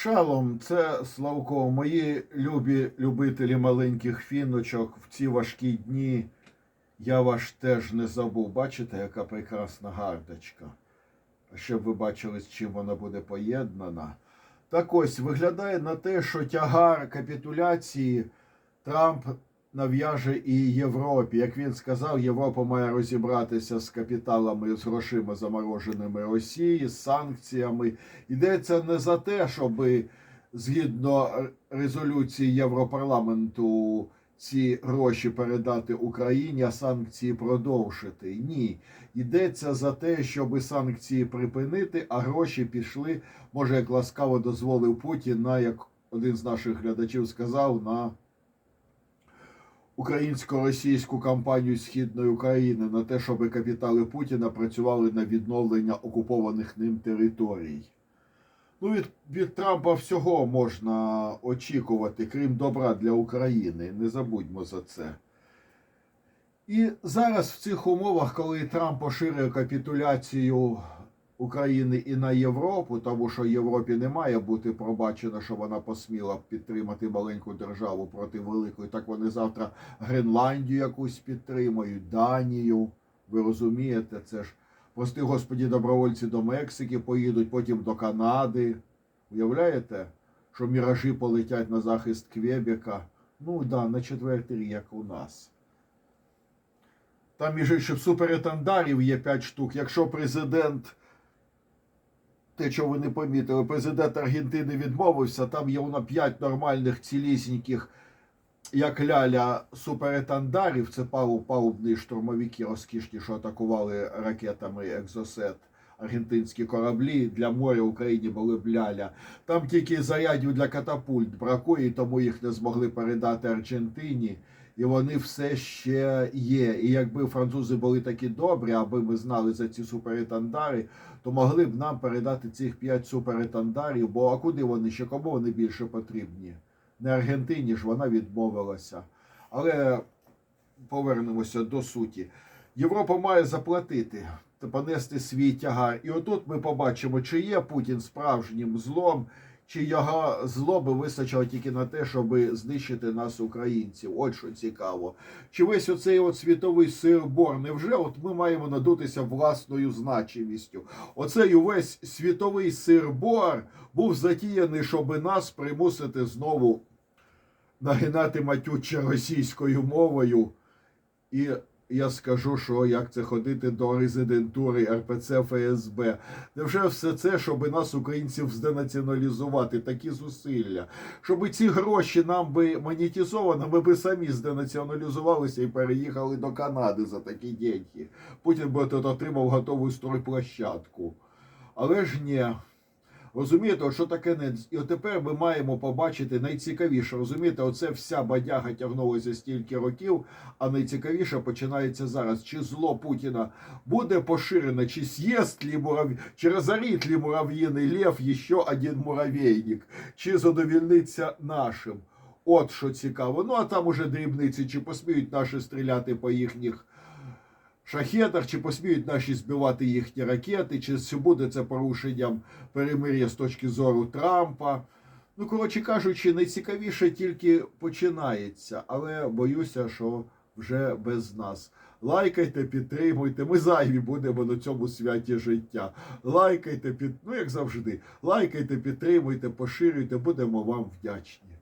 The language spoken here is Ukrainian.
Шалом, це Славко, мої любі любителі маленьких фіночок в ці важкі дні. Я ваш теж не забув. Бачите, яка прекрасна гардочка. Щоб ви бачили, з чим вона буде поєднана. Так ось виглядає на те, що тягар капітуляції Трамп нав'яже і Європі. Як він сказав, Європа має розібратися з капіталами, з грошима замороженими Росії, з санкціями. Йдеться не за те, щоб згідно резолюції Європарламенту ці гроші передати Україні, а санкції продовжити. Ні. Йдеться за те, щоб санкції припинити, а гроші пішли, може, як ласкаво дозволив Путін, на як один з наших глядачів сказав, на українсько-російську кампанію Східної України на те, щоб капітали Путіна працювали на відновлення окупованих ним територій. Ну, від, від Трампа всього можна очікувати, крім добра для України. Не забудьмо за це. І зараз в цих умовах, коли Трамп поширює капітуляцію України і на Європу, тому що Європі не має бути пробачено, що вона посміла підтримати маленьку державу проти великої. Так вони завтра Гренландію якусь підтримають, Данію. Ви розумієте, це ж прости господі добровольці до Мексики поїдуть, потім до Канади. Уявляєте, що міражі полетять на захист Квебека? Ну да, на четвертий рік, як у нас. Там, між іншим, суперетандарів є 5 штук. Якщо президент, те, що ви не помітили, президент Аргентини відмовився, там є воно 5 нормальних цілісіньких, як ляля суперетандарів, це палуб, палубні штурмовики розкішні, що атакували ракетами Екзосет. Аргентинські кораблі для моря Україні були б ляля. Там тільки зарядів для катапульт бракує, тому їх не змогли передати Аргентині і вони все ще є. І якби французи були такі добрі, аби ми знали за ці суперетандари, то могли б нам передати цих п'ять суперетандарів. Бо а куди вони ще кому вони більше потрібні? Не Аргентині ж вона відмовилася. Але повернемося до суті. Європа має заплатити та понести свій тягар. І отут ми побачимо, чи є Путін справжнім злом, чи його злоби вистачило тільки на те, щоб знищити нас, українців. От що цікаво. Чи весь оцей от світовий сир-бор, невже от ми маємо надутися власною значимістю? Оцей увесь світовий сир-бор був затіяний, щоб нас примусити знову нагинати матюче російською мовою. І я скажу, що як це ходити до резидентури РПЦ ФСБ. Невже все це, щоб нас, українців, зденаціоналізувати, такі зусилля? Щоб ці гроші нам би монетизовано, ми би самі зденаціоналізувалися і переїхали до Канади за такі деньги. Путін би тут отримав готову стройплощадку. Але ж ні. Розумієте, що таке не і тепер ми маємо побачити найцікавіше. Розумієте, оце вся бадяга тягнулася стільки років, а найцікавіше починається зараз. Чи зло Путіна буде поширене, чи з'їсть ли мурав... чи розорить ли мурав'їний лев ще один муравейник, чи задовільниться нашим. От що цікаво. Ну а там уже дрібниці, чи посміють наші стріляти по їхніх шахетах, чи посміють наші збивати їхні ракети, чи буде це порушенням перемир'я з точки зору Трампа. Ну, коротше кажучи, найцікавіше тільки починається, але боюся, що вже без нас. Лайкайте, підтримуйте. Ми зайві будемо на цьому святі життя. Лайкайте, під... ну як завжди, лайкайте, підтримуйте, поширюйте, будемо вам вдячні.